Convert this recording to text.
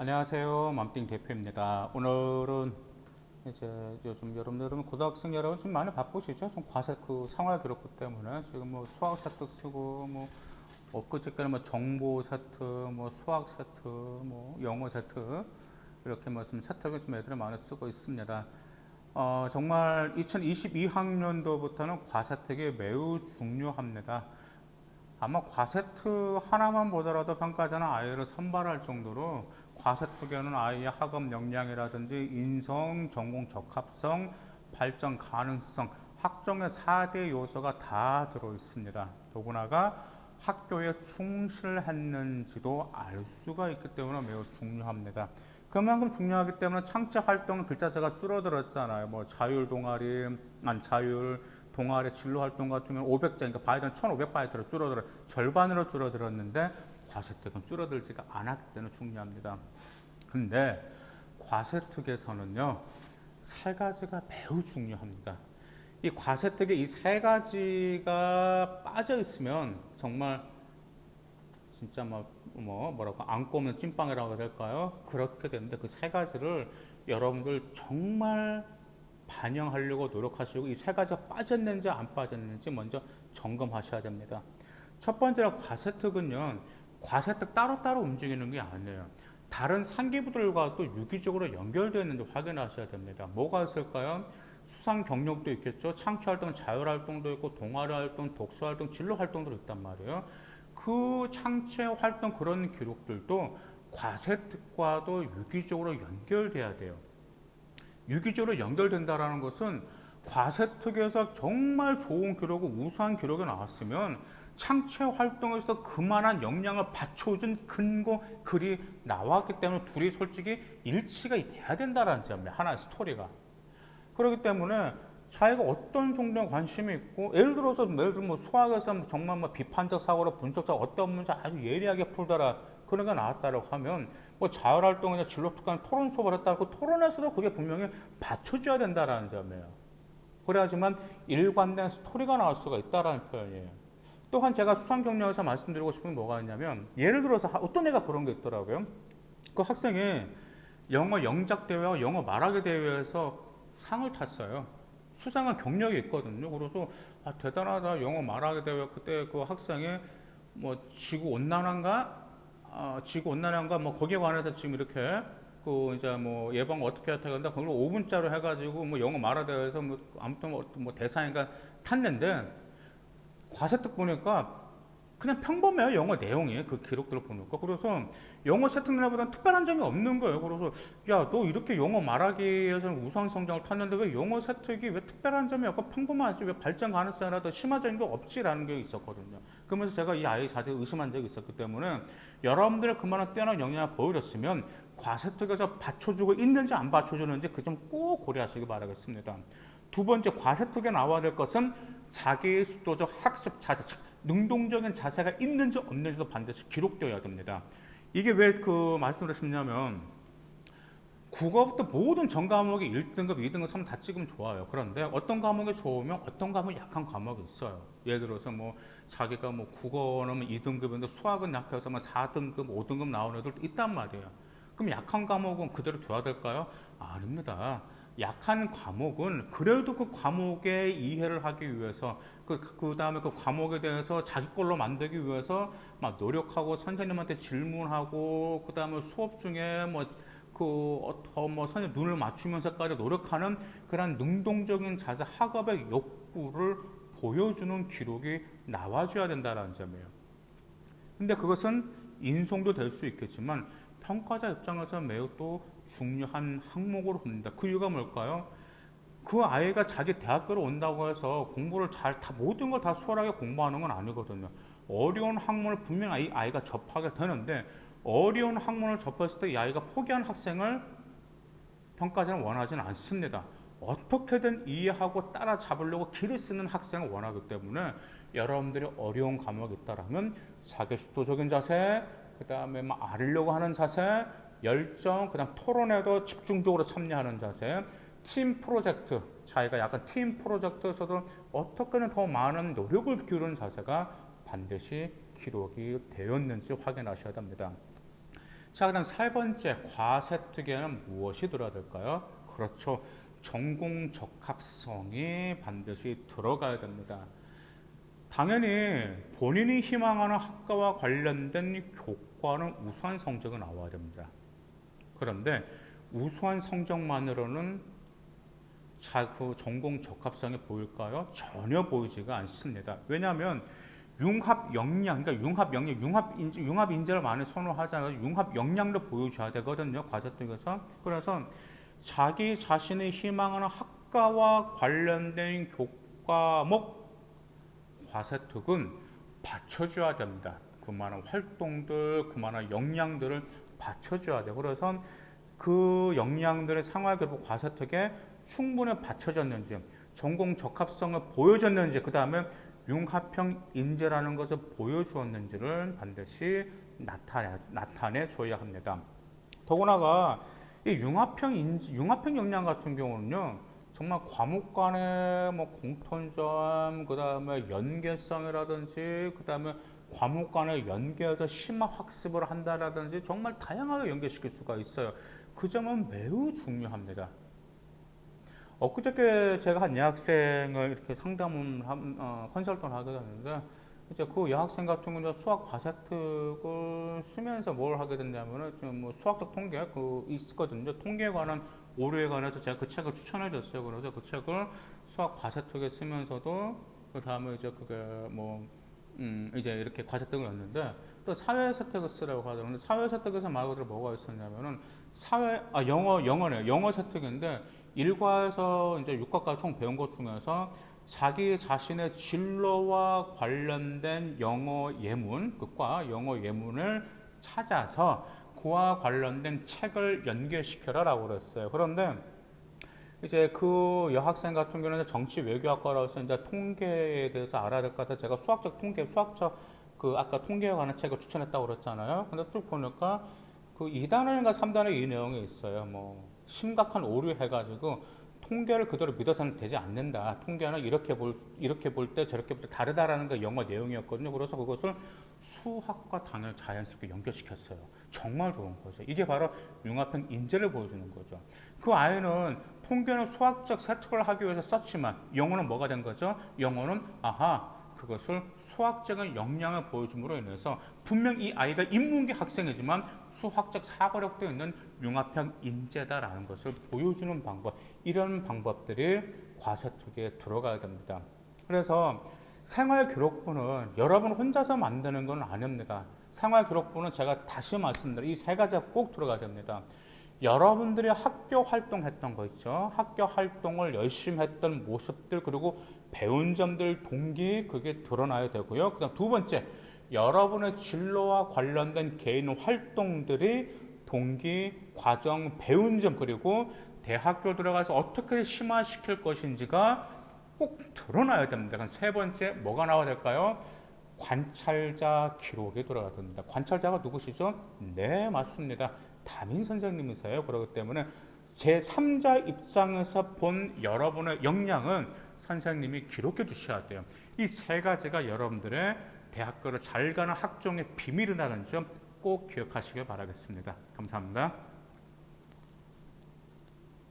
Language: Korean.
안녕하세요. 맘띵 대표입니다. 오늘은 이제 요즘 여러분 여러분 고등학생 여러분 좀 많이 바쁘시죠? 좀 과세 그 생활 기록부 때문에 지금 뭐 수학 세트 쓰고 뭐 엊그저께는 뭐 정보 세트, 뭐 수학 세트, 뭐 영어 세트 이렇게 무슨 세트를 좀 애들이 많이 쓰고 있습니다. 어, 정말 2022학년도부터는 과세특이 매우 중요합니다. 아마 과세트 하나만 보더라도 평가자는 아이를 선발할 정도로 과세특에는 아이의 학업 역량이라든지 인성, 전공 적합성, 발전 가능성, 학종의 4대 요소가 다 들어 있습니다. 더구나가 학교에 충실했는지도 알 수가 있기 때문에 매우 중요합니다. 그만큼 중요하기 때문에 창체 활동 글자수가 줄어들었잖아요. 뭐 자율 동아리, 아니 자율 동아리 진로 활동 같은 경우는 500자, 그러니까 바이든 1,500 바이트로 줄어들어 절반으로 줄어들었는데 과세특은 줄어들지가 않았기 때문에 중요합니다. 근데 과세특에서는요 세 가지가 매우 중요합니다. 이 과세특에 이 세 가지가 빠져 있으면 정말 진짜 뭐, 뭐 뭐라고 안고 오면 찐빵이라고 될까요? 그렇게 되는데 그 세 가지를 여러분들 정말 반영하려고 노력하시고 이 세 가지가 빠졌는지 안 빠졌는지 먼저 점검하셔야 됩니다. 첫 번째로 과세특은요, 과세특 따로따로 움직이는 게 아니에요. 다른 상기부들과 또 유기적으로 연결되어 있는지 확인하셔야 됩니다. 뭐가 있을까요? 수상 경력도 있겠죠. 창취 활동, 자율 활동도 있고 동아리 활동, 독서 활동, 진로 활동도 있단 말이에요. 그 창체 활동 그런 기록들도 과세특과도 유기적으로 연결돼야 돼요. 유기적으로 연결된다라는 것은 과세특에서 정말 좋은 기록, 우수한 기록이 나왔으면 창체 활동에서 그만한 역량을 받쳐준 근거 글이 나왔기 때문에 둘이 솔직히 일치가 돼야 된다라는 점이에요. 하나의 스토리가. 그렇기 때문에 자기가 어떤 정도의 관심이 있고 예를 들어서 예를 들면 뭐 수학에서 정말 뭐 비판적 사고로 분석적 어떤 문제 아주 예리하게 풀더라 그런 게 나왔다고 하면 뭐 자율활동이나 진로특강 토론 수업을 했다고 토론에서도 그게 분명히 받쳐줘야 된다라는 점이에요. 그래야지만 일관된 스토리가 나올 수가 있다라는 표현이에요. 또한 제가 수상 경력에서 말씀드리고 싶은 게 뭐가 있냐면 예를 들어서 어떤 애가 그런 게 있더라고요. 그 학생이 영어 영작 대회와 영어 말하기 대회에서 상을 탔어요. 수상한 경력이 있거든요. 그래서 아, 대단하다 영어 말하기 대회 그때 그 학생이 뭐 지구 온난화인가 아, 지구 온난화인가 뭐 거기에 관해서 지금 이렇게 그 이제 뭐 예방 어떻게 해야 되는데 그걸 5분짜리 해가지고 뭐 영어 말하 대회에서 뭐 아무튼 뭐, 뭐 대상인가 탔는데 과세특 보니까 그냥 평범해요 영어 내용이. 그 기록들을 보니까. 그래서 영어 세특내보다 특별한 점이 없는 거예요. 그래서 야 너 이렇게 영어 말하기에서는 우수한 성적을 탔는데 왜 영어 세특이 왜 특별한 점이 없고 평범하지? 왜 발전 가능성이나 더 심화적인 게 없지라는 게 있었거든요. 그러면서 제가 이 아이 자세히 의심한 적이 있었기 때문에 여러분들의 그만한 뛰어난 역량을 보여줬으면 과세특에서 받쳐주고 있는지 안 받쳐주는지 그 점 꼭 고려하시기 바라겠습니다 두 번째 과세특에 나와야 될 것은 자기 수도적 학습 자세, 즉 능동적인 자세가 있는지 없는지도 반드시 기록되어야 됩니다. 이게 왜 그 말씀을 하시냐면 국어부터 모든 전 과목이 1등급, 2등급, 3등 다 찍으면 좋아요. 그런데 어떤 과목이 좋으면 어떤 과목이 약한 과목이 있어요. 예를 들어서 뭐 자기가 뭐 국어는 2등급인데 수학은 약해서 뭐 4등급, 5등급 나오는 애들도 있단 말이에요. 그럼 약한 과목은 그대로 둬야 될까요? 아닙니다. 약한 과목은 그래도 그 과목의 이해를 하기 위해서 그, 그 다음에 그 과목에 대해서 자기 걸로 만들기 위해서 막 노력하고 선생님한테 질문하고 그 다음에 수업 중에 뭐 그더뭐 선생님 눈을 맞추면서까지 노력하는 그런 능동적인 자세 학업의 욕구를 보여주는 기록이 나와줘야 된다는 점이에요. 근데 그것은 인송도 될 수 있겠지만 평가자 입장에서 매우 또 중요한 항목으로 봅니다. 그 이유가 뭘까요? 그 아이가 자기 대학교로 온다고 해서 공부를 잘 다 모든 걸 다 수월하게 공부하는 건 아니거든요. 어려운 학문을 분명 히 아이가 접하게 되는데 어려운 학문을 접했을 때 이 아이가 포기한 학생을 평가자는 원하지는 않습니다. 어떻게든 이해하고 따라잡으려고 길을 쓰는 학생을 원하기 때문에 여러분들이 어려운 과목이 있다라면 자기 수도적인 자세, 그 다음에 막 알으려고 하는 자세, 열정, 그다음 토론에도 집중적으로 참여하는 자세, 팀 프로젝트, 자기가 약간 팀 프로젝트에서도 어떻게든 더 많은 노력을 기울이는 자세가 반드시 기록이 되었는지 확인하셔야 됩니다. 자, 그다음 세 번째 과세특에는 무엇이 들어야 될까요? 그렇죠. 전공 적합성이 반드시 들어가야 됩니다. 당연히 본인이 희망하는 학과와 관련된 교과는 우수한 성적이 나와야 됩니다. 그런데 우수한 성적만으로는 자, 그 전공 적합성이 보일까요? 전혀 보이지가 않습니다. 왜냐하면 융합 역량, 그러니까 융합 역량, 융합 인재, 융합 인재를 많이 선호하잖아요. 융합 역량도 보여줘야 되거든요. 과제 쪽에서. 그래서 자기 자신의 희망하는 학과와 관련된 교과목 과세특은 받쳐줘야 됩니다. 그만한 활동들, 그만한 역량들을 받쳐줘야 돼요. 그래서 그 역량들의 생활교육 과세특에 충분히 받쳐졌는지, 전공 적합성을 보여줬는지, 그 다음에 융합형 인재라는 것을 보여주었는지를 반드시 나타내, 나타내 줘야 합니다. 더구나가 이 융합형 인지, 융합형 역량 같은 경우는요, 정말 과목 간의 뭐 공통점, 그 다음에 연계성이라든지, 그 다음에 과목 간의 연계에서 심화 학습을 한다라든지 정말 다양하게 연계시킬 수가 있어요. 그 점은 매우 중요합니다. 엊그저께 제가 한 여학생을 이렇게 상담을 한, 어, 컨설팅을 하게 됐는데 이제 그 여학생 같은 경우는 수학 과세특을 쓰면서 뭘 하게 됐냐면은 지금 뭐 수학적 통계 그 있거든요. 통계에 관한 오류에 관해서 제가 그 책을 추천해 줬어요. 그래서 그 책을 수학 과세특에 쓰면서도 그 다음에 이제 그게 뭐 음, 이제 이렇게 과세특을 넣는데 또 사회세특을 쓰라고 하더라고요. 사회세특에서 말 그대로 뭐가 있었냐면은 사회 아 영어 영어네 영어 세특인데 일과에서 이제 육과까지 총 배운 것 중에서 자기 자신의 진로와 관련된 영어 예문, 그과 영어 예문을 찾아서 그와 관련된 책을 연결시켜라라고 그랬어요. 그런데 이제 그 여학생 같은 경우는 정치 외교학과라서 이제 통계에 대해서 알아야 될 것 같아. 제가 수학적 통계, 수학적 그 아까 통계에 관한 책을 추천했다고 그랬잖아요. 근데 쭉 보니까 그 2단원인가 3단원 이 내용이 있어요. 뭐 심각한 오류 해가지고 통계를 그대로 믿어서는 되지 않는다. 통계는 이렇게 볼 이렇게 볼 때 저렇게 볼 때 다르다라는 게 영어 내용이었거든요. 그래서 그것을 수학과 당연 자연스럽게 연결시켰어요. 정말 좋은 거죠. 이게 바로 융합형 인재를 보여주는 거죠. 그 아이는 통계는 수학적 세특을 하기 위해서 썼지만 영어는 뭐가 된 거죠? 영어는 아하 그것을 수학적인 역량을 보여줌으로 인해서 분명 이 아이가 인문계 학생이지만 수학적 사고력도 있는 융합형 인재다라는 것을 보여주는 방법 이런 방법들이 과세특에 들어가야 됩니다. 그래서 생활기록부는 여러분 혼자서 만드는 건 아닙니다. 생활기록부는 제가 다시 말씀드려 이 세 가지가 꼭 들어가야 됩니다. 여러분들이 학교 활동했던 거 있죠. 학교 활동을 열심히 했던 모습들 그리고 배운 점들 동기 그게 드러나야 되고요. 그다음 두 번째 여러분의 진로와 관련된 개인 활동들이 동기, 과정, 배운 점 그리고 대학교 들어가서 어떻게 심화시킬 것인지가 꼭 드러나야 됩니다. 그럼 세 번째 뭐가 나와야 될까요? 관찰자 기록이 들어가야 됩니다. 관찰자가 누구시죠? 네, 맞습니다. 담임 선생님이세요. 그렇기 때문에 제 3자 입장에서 본 여러분의 역량은 선생님이 기록해 주셔야 돼요. 이 세 가지가 여러분들의 대학교를 잘 가는 학종의 비밀이라는 점 꼭 기억하시길 바라겠습니다. 감사합니다.